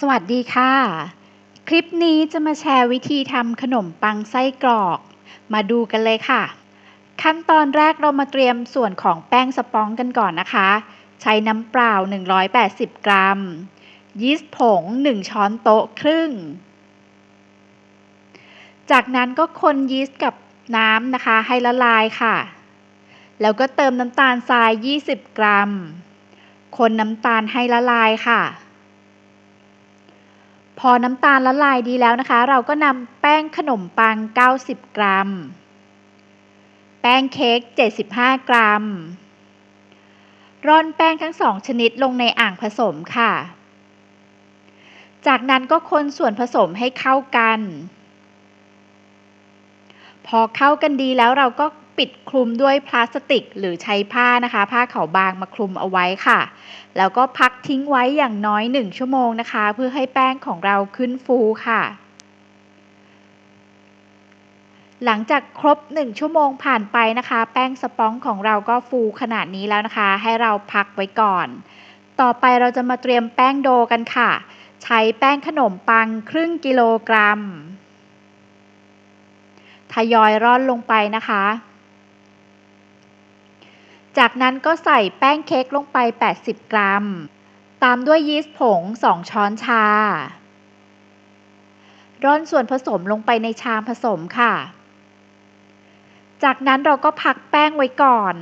สวัสดีค่ะ คลิปนี้จะมาแชร์วิธีทำขนมปังไส้กรอก มาดูกันเลยค่ะ ขั้นตอนแรกเรามาเตรียมส่วนของแป้งสปองกันก่อนนะคะ ใช้น้ำเปล่า 180 กรัม ยีสต์ผง 1 ช้อนโต๊ะครึ่ง จากนั้นก็คนยีสต์กับน้ำนะคะให้ละลายค่ะ แล้วก็เติมน้ำตาลทราย 20 กรัม คนน้ำตาลให้ละลายค่ะ พอน้ำตาลละลายดีแล้วนะคะ เราก็นำแป้งขนมปัง 90 กรัม แป้งเค้ก 75 กรัม ร่อนแป้งทั้งสองชนิดลงในอ่างผสมค่ะ จากนั้นก็คนส่วนผสมให้เข้ากัน พอเข้ากันดีแล้วเราก็ ปิดคลุมด้วยพลาสติก หรือใช้ผ้านะคะ ผ้าขาวบางมาคลุมเอาไว้ค่ะ แล้วก็พักทิ้งไว้อย่างน้อย 1 ชั่วโมงนะคะ เพื่อให้แป้งของเราขึ้นฟูค่ะ หลังจากครบ 1 ชั่วโมงผ่านไปนะคะ แป้งสปองของเราก็ฟูขนาดนี้แล้วนะคะ ให้เราพักไว้ก่อน ต่อไปเราจะมาเตรียมแป้งโดกันค่ะ ใช้แป้งขนมปังครึ่งกิโลกรัมทยอยร่อนลงไปนะคะ จากนั้นก็ใส่แป้งเค้กลงไป 80 กรัม ตามด้วยยีสต์ผง 2 ช้อนชา ร่อนส่วนผสมลงไปในชามผสมค่ะ จากนั้นเราก็พักแป้งไว้ก่อน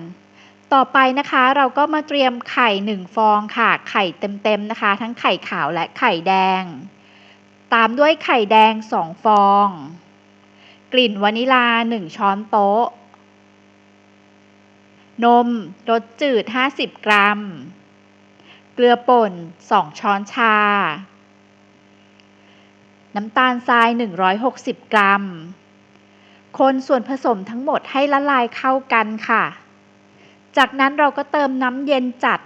ต่อไปนะคะเราก็มาเตรียมไข่ 1 ฟองค่ะ ไข่เต็มๆนะคะ ทั้งไข่ขาวและไข่แดง ตามด้วยไข่แดง 2 ฟอง กลิ่นวานิลา 1 ช้อนโต๊ะ นมรสจืด 50 กรัม เกลือป่น 2 ช้อนชา น้ำตาลทราย 160 กรัม คนส่วนผสมทั้งหมดให้ละลายเข้ากันค่ะ จากนั้นเราก็เติมน้ำเย็นจัด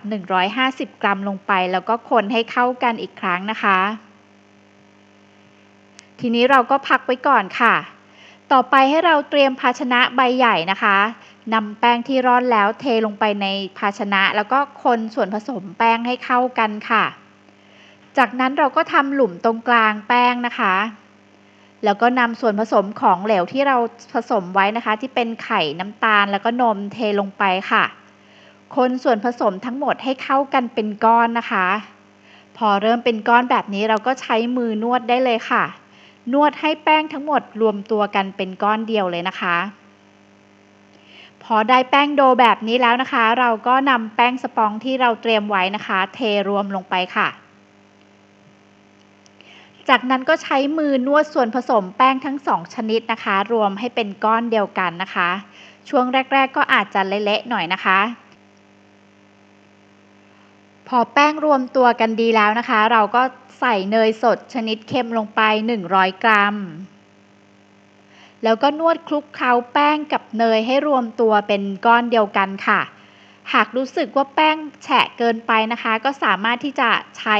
150 กรัมลงไป แล้วก็คนให้เข้ากันอีกครั้งนะคะ ทีนี้เราก็พักไว้ก่อนค่ะ ต่อไปให้เราเตรียมภาชนะใบใหญ่นะคะ นำแป้งที่ร้อนแล้วเทลงไปในภาชนะ แล้วก็คนส่วนผสมแป้งให้เข้ากันค่ะ จากนั้นเราก็ทำหลุมตรงกลางแป้งนะคะ แล้วก็นำส่วนผสมของเหลวที่เราผสมไว้นะคะ ที่เป็นไข่น้ำตาลแล้วก็นมเทลงไปค่ะ คนส่วนผสมทั้งหมดให้เข้ากันเป็นก้อนนะคะ พอเริ่มเป็นก้อนแบบนี้เราก็ใช้มือนวดได้เลยค่ะ นวดให้แป้งทั้งหมดรวมตัวกันเป็นก้อนเดียวเลยนะคะ พอได้แป้งโดแบบนี้แล้วนะคะ เราก็นำแป้งสปองที่เราเตรียมไว้นะคะ เทรวมลงไปค่ะ จากนั้นก็ใช้มือนวดส่วนผสมแป้งทั้งสองชนิดนะคะ รวมให้เป็นก้อนเดียวกันนะคะ ช่วงแรก ๆ ก็อาจจะเละๆหน่อยนะคะ พอแป้งรวมตัวกันดีแล้วนะคะ เราก็ใส่เนยสดชนิดเค็มลงไป 100 กรัม แล้วก็นวดคลุกเคล้าแป้งกับเนยให้รวมตัวเป็นก้อนเดียวกันค่ะ หากรู้สึกว่าแป้งแฉะเกินไปนะคะ ก็สามารถที่จะใช้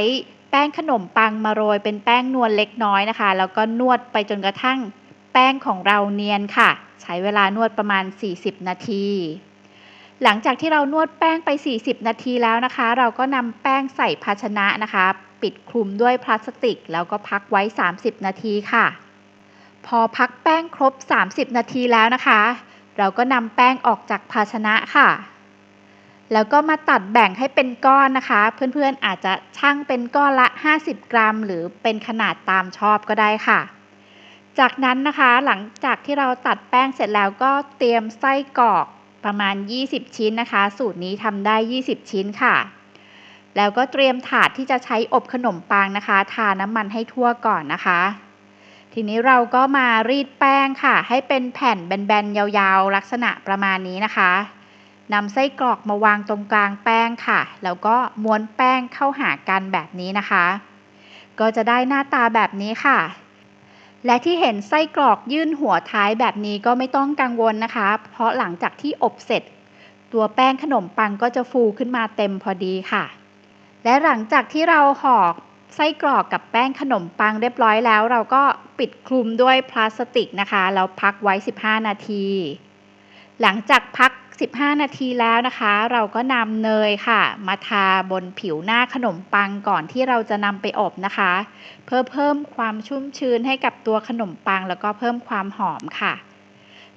แป้งขนมปังมาโรยเป็นแป้งนวลเล็กน้อยนะคะ แล้วก็นวดไปจนกระทั่งแป้งของเราเนียนค่ะ ใช้เวลานวดประมาณ 40 นาที หลังจากที่เรานวดแป้งไป 40 นาทีแล้วนะคะ เราก็นำแป้งใส่ภาชนะนะคะ ปิดคลุมด้วยพลาสติก แล้วก็พักไว้ 30 นาทีค่ะ พอพักแป้งครบ 30 นาทีแล้วนะคะ เราก็นำแป้งออกจากภาชนะค่ะ แล้วก็มาตัดแบ่งให้เป็นก้อนนะคะ เพื่อนๆอาจจะชั่งเป็นก้อนละ 50 กรัม หรือเป็นขนาดตามชอบก็ได้ค่ะ จากนั้นนะคะหลังจากที่เราตัดแป้งเสร็จแล้วก็เตรียมไส้กรอกประมาณ 20 ชิ้นนะคะ สูตรนี้ทำได้ 20 ชิ้นค่ะ แล้วก็เตรียมถาดที่จะใช้อบขนมปังนะคะ ทาน้ำมันให้ทั่วก่อนนะคะ ทีนี้เราก็มารีดแป้งค่ะ ให้เป็นแผ่นแบนๆยาวๆ ลักษณะประมาณนี้นะคะนำไส้กรอกมาวางตรงกลางแป้งค่ะ แล้วก็ม้วนแป้งเข้าหากันแบบนี้นะคะ ก็จะได้หน้าตาแบบนี้ค่ะ และที่เห็นไส้กรอกยื่นหัวท้ายแบบนี้ก็ไม่ต้องกังวลนะคะ เพราะหลังจากที่อบเสร็จ ตัวแป้งขนมปังก็จะฟูขึ้นมาเต็มพอดีค่ะ และหลังจากที่เราห่อ ไส้กรอกกับแป้งขนมปังเรียบร้อยแล้ว เราก็ปิดคลุมด้วยพลาสติกนะคะแล้วพักไว้ 15 นาที หลังจากพัก 15 นาทีแล้วนะคะ เราก็นำเนยค่ะ มาทาบนผิวหน้าขนมปังก่อนที่เราจะนำไปอบนะคะ เพื่อเพิ่มความชุ่มชื้นให้กับตัวขนมปัง แล้วก็เพิ่มความหอมค่ะ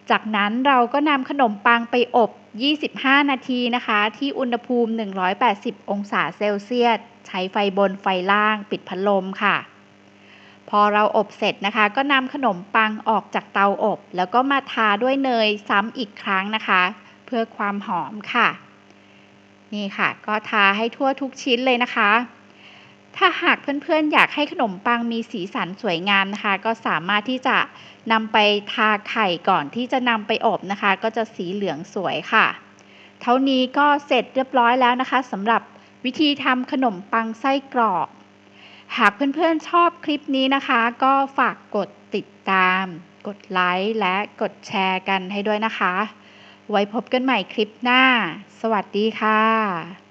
จากนั้นเราก็นำขนมปังไปอบ 25 นาทีนะคะ ที่อุณหภูมิ 180 องศาเซลเซียส ใช้ไฟบนไฟล่างปิดพัดลมค่ะ พอเราอบเสร็จนะคะ ก็นำขนมปังออกจากเตาอบ แล้วก็มาทาด้วยเนยซ้ำอีกครั้งนะคะ เพื่อความหอมค่ะ นี่ค่ะ ก็ทาให้ทั่วทุกชิ้นเลยนะคะ ถ้าหากเพื่อนๆ อยากให้ขนมปังมีสีสันสวยงามนะคะ ก็สามารถที่จะนำไปทาไข่ก่อนที่จะนำไปอบนะคะ ก็จะสีเหลืองสวยค่ะ เท่านี้ก็เสร็จเรียบร้อยแล้วนะคะสำหรับ วิธีทำขนมปังไส้กรอก หากเพื่อนๆชอบคลิปนี้นะคะ ก็ฝากกดติดตาม กดไลค์และกดแชร์กันให้ด้วยนะคะ ไว้พบกันใหม่คลิปหน้า สวัสดีค่ะ